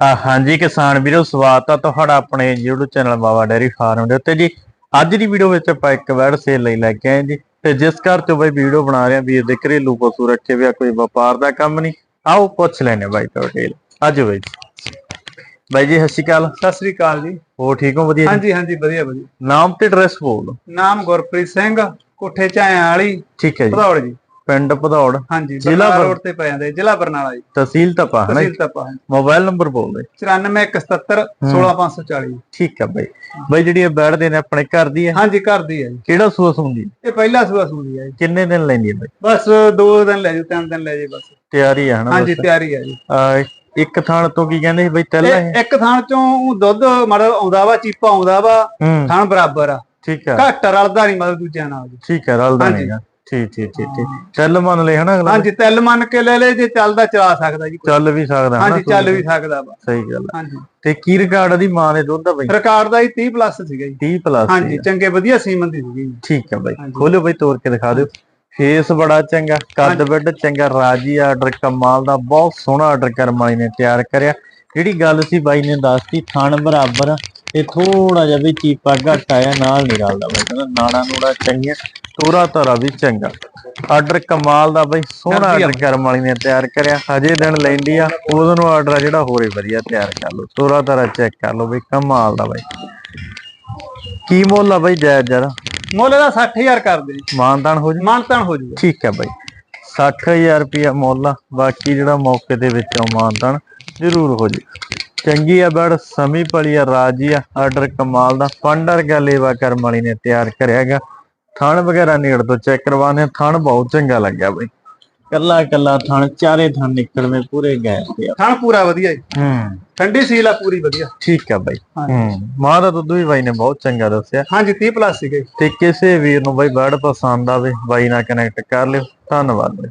ਆ ਹਾਂਜੀ ਕਿਸਾਨ ਵੀਰੋ ਸਵਾਗਤ ਆ ਤੁਹਾਡਾ ਆਪਣੇ YouTube channel Baba dairy farm ਦੇ ਉੱਤੇ ਜੀ। ਅੱਜ ਦੀ ਵੀਡੀਓ ਵਿੱਚ ਆਪਾਂ ਇੱਕ ਵੈੜ ਸੇਲ ਲਈ ਲੈ ਕੇ ਆਏ ਜੀ ਤੇ ਜਿਸ ਘਰ ਤੋਂ ਬਈ ਵੀਡੀਓ ਬਣਾ ਰਹੇ ਆ ਵੀਰ ਦੇ ਘਰੇਲੂ ਪਸ਼ੂ ਰੱਖੇ ਹੋਇਆ ਕੋਈ ਵਪਾਰ ਦਾ ਕੰਮ ਨਹੀਂ। ਆਓ ਪੁੱਛ ਲੈਣੇ ਬਾਈ ਤੋਂ ਡਿਟੇਲ ਅੱਜ ਬਾਈ। ਬਾਈ ਜੀ ਸਤਿ ਸ਼੍ਰੀ ਅਕਾਲ। ਸਤਿ ਸ੍ਰੀ ਅਕਾਲ ਜੀ। ਹੋਰ ਠੀਕ ਹੋ? ਵਧੀਆ ਹਾਂਜੀ ਹਾਂਜੀ ਵਧੀਆ ਵਧੀਆ। ਨਾਮ ਤੇ ਐਡਰੈਸ ਬੋਲ। ਨਾਮ ਗੁਰਪ੍ਰੀਤ ਸਿੰਘ ਕੋਠੇ ਝਾਇਆ ਵਾਲੀ ਠੀਕ ਹੈ ਜੀ। ਭਦੌੜ ਜੀ। ਪਿੰਡ ਭਦੌੜ ਹਾਂਜੀ ਜ਼ਿਲ੍ਹਾ ਰੋਡ ਤੇ ਪੈ ਜਾਂਦੇ ਜ਼ਿਲ੍ਹਾ ਬਰਨਾਲਾ ਜੀ। ਤਹਿਸੀਲ ਤਪਾ ਹੈ ਨਾ ਤਹਿਸੀਲ ਤਪਾ ਮੋਬਾਈਲ ਨੰਬਰ ਬੋਲ ਦੇ। 9477 16540 ਠੀਕ ਹੈ ਬਾਈ। ਬਾਈ ਜਿਹੜੀ ਇਹ ਬੈੜ ਦੇ ਨੇ ਆਪਣੇ ਘਰ ਦੀ ਹੈ? ਹਾਂਜੀ ਘਰ ਦੀ ਹੈ ਜੀ। ਕਿਹੜਾ ਸੂਸ ਹੁੰਦੀ ਇਹ ਪਹਿਲਾ ਸੂਆ ਸੂਦੀ ਹੈ ਜੀ। ਕਿੰਨੇ ਦਿਨ ਲੈਂਦੀ ਹੈ ਬਾਈ? ਬਸ ਦੋ ਦਿਨ ਲੈ ਜਾਓ ਤਿੰਨ ਦਿਨ ਲੈ ਜਾਓ ਬਸ। ਤਿਆਰੀ ਹੈ ਹਨਾ ਹਾਂਜੀ? ਤਿਆਰੀ ਹੈ ਜੀ। ਇੱਕ ਥਾਣ ਤੋਂ ਕੀ ਕਹਿੰਦੇ ਬਈ ਤੈਲਾ ਇਹ ਇੱਕ ਥਾਂ ਚੋਂ ਦੁੱਧ ਮਾੜਾ ਆਉਂਦਾ ਵਾ ਚੀਪਾ ਆਉਂਦਾ ਵਾ ਹੂੰ। ਥਾਂ ਬਰਾਬਰ ਆ। ਠੀਕ ਹੈ ਘੱਟ ਰਲਦਾ ਨਹੀਂ ਮਤਲਬ ਦੂਜਿਆਂ ਨਾਲ। ਜੀ ਠੀਕ ਹੈ ਰਲਦਾ ਹਾਂਜੀ। ਠੀਕ ਠੀਕ ਠੀਕ ਠੀਕ। ਚੱਲ ਮੰਨ ਲੈ ਹਨਾ ਅਗਲਾ। ਹਾਂਜੀ ਤਿਲ ਮੰਨ ਕੇ ਲੈ ਲੈ ਜੇ ਚੱਲਦਾ ਚਲਾ ਸਕਦਾ ਜੀ ਕੋਈ। ਚੱਲ ਵੀ ਸਕਦਾ ਹਨਾ ਹਾਂਜੀ ਚੱਲ ਵੀ ਸਕਦਾ ਵਾ। ਸਹੀ ਗੱਲ ਹਾਂਜੀ। ਤੇ ਕੀ ਰਿਕਾਰਡ ਦੀ ਮਾਂ ਦੇ ਦੁੱਧ ਦਾ ਬਈ? ਰਿਕਾਰਡ ਦਾ ਹੀ 30 ਪਲੱਸ ਸੀਗਾ ਜੀ। 30 ਪਲੱਸ ਹਾਂਜੀ ਚੰਗੇ ਵਧੀਆ ਸੀਮਨ ਦੀ ਸੀਗੀ ਜੀ। ਠੀਕ ਹੈ ਬਾਈ। ਹਾਂਜੀ। ਖੋਲਿਓ ਬਈ ਤੋੜ ਕੇ ਦਿਖਾ ਦਿਓ। ਫੇਸ ਬੜਾ ਚੰਗਾ ਕੱਦ ਵੱਡ ਚੰਗਾ ਰਾਜੀ ਆਰਡਰ ਕਮਾਲ ਦਾ ਬਹੁਤ ਸੋਹਣਾ ਆਰਡਰ ਕਰਮ ਵਾਲੀ ਨੇ ਤਿਆਰ ਕਰਿਆ। ਜਿਹੜੀ ਗੱਲ ਸੀ ਬਾਈ ਨੇ ਦੱਸਤੀ ਥਣ ਬਰਾਬਰ ਆ, ਇਹ ਥੋੜਾ ਜਿਹਾ ਵੀ ਚੀਪਾ ਘੱਟ ਆਇਆ ਨਾਲ ਨਹੀਂ ਰਲਦਾ ਬਾਈ ਕਹਿੰਦਾ ਨਾੜਾ ਨੂੜਾ ਚੰਗੀਆਂ ਤੋਰਾ ਤਾਰਾ ਵੀ ਚੰਗਾ। ਆਰਡਰ ਕਮਾਲ ਦਾ ਬਾਈ ਸੋਹਣਾ ਆਰਡਰ ਕਰਮ ਵਾਲੀ ਨੇ ਤਿਆਰ ਕਰਿਆ ਹਜੇ ਦਿਨ ਲੈਂਦੀ ਆ ਉਦੋਂ ਨੂੰ ਆਰਡਰ ਜਿਹੜਾ ਹੋਰੇ ਵਧੀਆ ਤਿਆਰ ਕਰ ਲਓ ਤੋਰਾ ਤਾਰਾ ਚੈੱਕ ਕਰ ਲਓ ਬਈ ਕਮਾਲ ਦਾ ਬਾਈ। ਕੀ ਮੁੱਲ ਆ ਬਾਈ ਜਾਇਜ਼ ਜਰਾ ਮੁੱਲ ਦਾ 60000 ਕਰਦੇ ਜੀ ਮਾਨਦਾਨ ਹੋ ਜੀ? ਮਾਨਤਾਨ ਹੋ ਜੂਗਾ। ਠੀਕ ਹੈ ਬਾਈ। 60000 ਰੁਪਿਆ ਮੁੱਲ ਆ ਬਾਕੀ ਜਿਹੜਾ ਮੌਕੇ ਦੇ ਵਿੱਚ ਮਾਨਦਾਨ ਜ਼ਰੂਰ ਹੋ ਜੀ। ਚੰਗੀ ਆ ਬੜ ਸਮੀ ਪਲੀ ਆ ਰਾਜੀ ਆ ਆਰਡਰ ਕਮਾਲ ਦਾ। ਫੰਡਰ ਗਾ ਲੇਵਾ ਕਰਮ ਵਾਲੀ ਨੇ ਤਿਆਰ ਕਰਿਆਗਾ ਥਣ ਵਗੈਰਾ ਨੇੜ ਤੋਂ ਚੈੱਕ ਕਰਵਾਣੇ ਆ, ਥਣ ਬਹੁਤ ਚੰਗਾ ਲੱਗਿਆ ਬਾਈ। ਕੱਲਾ ਕੱਲਾ ਥਣ ਚਾਰੇ ਥਣ ਨਿਕਲਵੇਂ ਪੂਰੇ ਗਏ ਤੇ ਆ। ਥਾਂ ਪੂਰਾ ਵਧੀਆ ਜੀ। ਹੂੰ। ਠੰਡੀ ਸੀਲ ਆ ਪੂਰੀ ਵਧੀਆ। ਠੀਕ ਆ ਬਾਈ। ਹੂੰ ਮਾਂ ਦਾ ਦੁੱਧ ਵੀ ਬਾਈ ਨੇ ਬਹੁਤ ਚੰਗਾ ਦੱਸਿਆ। ਹਾਂਜੀ 30 ਪਲੱਸ ਸੀਗੇ। ਤੇ ਕਿਸੇ ਵੀਰ ਨੂੰ ਬਾਈ ਬੜ ਪਸੰਦ ਆਵੇ ਬਾਈ ਨਾਲ ਕਨੈਕਟ ਕਰ ਲਿਓ। ਧੰਨਵਾਦ ਬਾਈ।